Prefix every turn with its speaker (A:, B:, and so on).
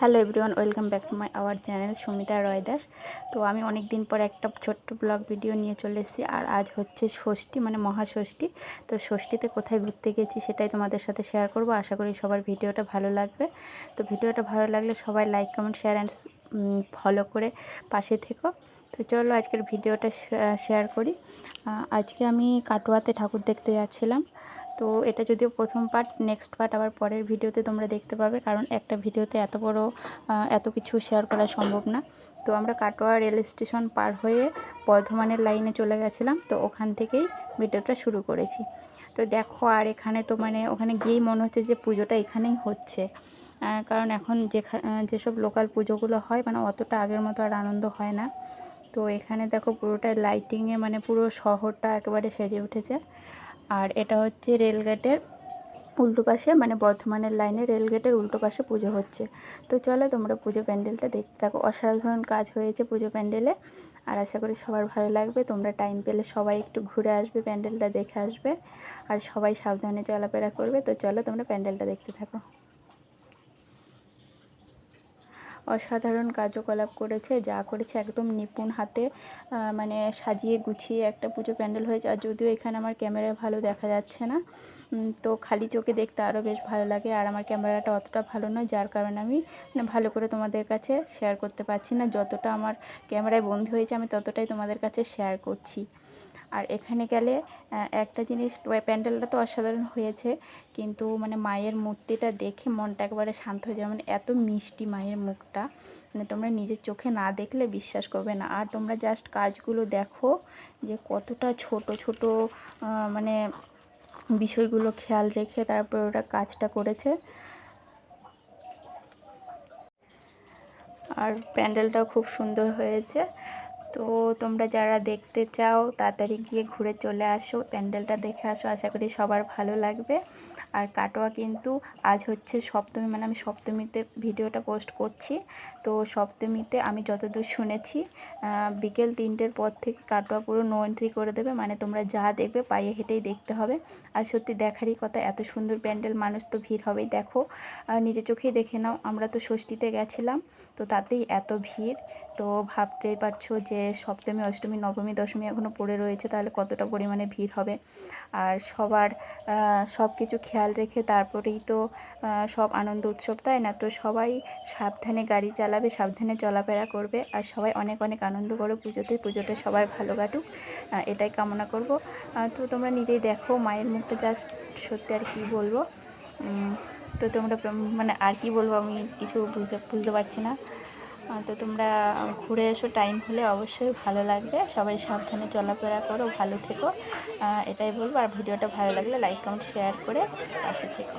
A: Hello everyone, welcome back to my our channel Sumita Roy Das. তো আমি অনেক দিন পর একটা ছোট্ট ব্লগ ভিডিও নিয়ে চলে এসেছি আর আজ হচ্ছে ষষ্ঠী মানে মহাষষ্ঠী। তো ষষ্ঠীতে কোথায় ঘুরতে গেছি সেটাই তোমাদের সাথে শেয়ার করব। আশা করি সবার ভিডিওটা ভালো লাগবে। তো ভিডিওটা ভালো লাগলে সবাই like comment share and follow করে পাশে থেকো। তো চলো আজকের ভিডিওটা শেয়ার করি। আজকে আমি কাটোয়াতে ঠাকুর দেখতে যাচ্ছিলাম। তো এটা যদিও প্রথম পার্ট নেক্সট পার্ট আবার পরের ভিডিওতে তোমরা দেখতে পাবে, কারণ একটা ভিডিওতে এত বড় এত কিছু শেয়ার করা সম্ভব না। তো আমরা কাটোয়া রেল স্টেশন পার হয়ে বর্ধমানের লাইনে চলে গেছিলাম, তো ওখান থেকেই ভিডিওটা শুরু করেছি। তো দেখো, আর এখানে তো মানে ওখানে গিয়েই মনে হচ্ছে যে পুজোটা এখানেই হচ্ছে। কারণ এখন যেখানে যেসব লোকাল পুজোগুলো হয় মানে অতটা আগের মতো আর আনন্দ হয় না। তো এখানে দেখো পুরোটা লাইটিংয়ে মানে পুরো শহরটা একেবারে সেজে উঠেছে। আর এটা হচ্ছে রেলগেটের উল্টো পাশে মানে বর্ধমানের লাইনে রেলগেটের উল্টো পাশে পুজো হচ্ছে। তো চলো তোমরা পুজো প্যান্ডেলটা দেখতে থাকো। অসাধারণ কাজ হয়েছে পুজো প্যান্ডেলে। আর আশা করি সবার ভালো লাগবে। তোমরা টাইম পেলে সবাই একটু ঘুরে আসবে, প্যান্ডেলটা দেখে আসবে। আর সবাই সাবধানে চলাফেরা করবে। তো চলো তোমরা প্যান্ডেলটা দেখতে থাকো। অসাধারণ কার্যকলাপ করেছে, যা করেছে একদম নিপুণ হাতে মানে সাজিয়ে গুছিয়ে একটা পুজো প্যান্ডেল হয়েছে। আর যদিও এখানে আমার ক্যামেরায় ভালো দেখা যাচ্ছে না তো খালি চোখে দেখতে আরও বেশ ভালো লাগে। আর আমার ক্যামেরাটা অতটা ভালো নয়, যার কারণে আমি মানে ভালো করে তোমাদের কাছে শেয়ার করতে পারছি না। যতটা আমার ক্যামেরায় বন্ধু হয়েছে, আমি ততটাই তোমাদের কাছে শেয়ার করছি। আর এখানে গেলে একটা জিনিস প্যান্ডেলটা তো অসাধারণ হয়েছে, কিন্তু মানে মায়ের মূর্তিটা দেখে মনটা একবারে শান্ত হয়ে যায়। মানে এত মিষ্টি মায়ের মুখটা। মানে তোমরা নিজের চোখে না দেখলে বিশ্বাস করবে না। আর তোমরা জাস্ট কাজগুলো দেখো যে কতটা ছোট ছোট মানে বিষয়গুলো খেয়াল রেখে তারপর ওটা কাজটা করেছে। আর প্যান্ডেলটাও খুব সুন্দর হয়েছে। তো তোমরা যারা দেখতে চাও, তাড়াতাড়ি গিয়ে ঘুরে চলে আসো। প্যান্ডেলটা দেখে আসো। আশা করি সবার ভালো লাগবে। আর কাটোয়া কিন্তু আজ হচ্ছে সপ্তমী মানে আমি সপ্তমীতে ভিডিওটা পোস্ট করছি। তো সপ্তমীতে আমি যতদূর শুনেছি বিকেল তিনটের পর থেকে কাটোয়া পুরো নো এন্ট্রি করে দেবে। মানে তোমরা যা দেখবে পায়ে হেঁটেই দেখতে হবে। আর সত্যি দেখারই কথা, এত সুন্দর প্যান্ডেল, মানুষ তো ভিড় হবেই। দেখো নিজে চোখেই দেখে নাও, আমরা তো ষষ্ঠীতে গেছিলাম, তো তাতেই এত ভিড়। তো ভাবতেই পারছ যে সপ্তমী, অষ্টমী, নবমী, দশমী এখনও পড়ে রয়েছে, তাহলে কতটা পরিমাণে ভিড় হবে? আর সবার সব কিছু খেয়াল রেখে তারপরেই তো সব আনন্দ উৎসব, তাই না? তো সবাই সাবধানে গাড়ি চালাবে, সাবধানে চলাফেরা করবে আর সবাই অনেক অনেক আনন্দ করো পুজোতে। পুজোটা সবার ভালো কাটুক এটাই কামনা করব। তো তোমরা নিজেই দেখো, মায়ের মুখটা জাস্ট সত্যি আর কি বলব? তো তোমরা মানে আর কি বলব আমি কিছু বুঝতে বুঝতে পারছি না। তো তোমরা ঘুরে এসো টাইম হলে অবশ্যই ভালো লাগবে। সবাই সাবধানে চলাফেরা করো, ভালো থেকো। এটাই বলব। আর ভিডিওটা ভালো লাগলে লাইক কমেন্ট শেয়ার করে পাশে থেকো।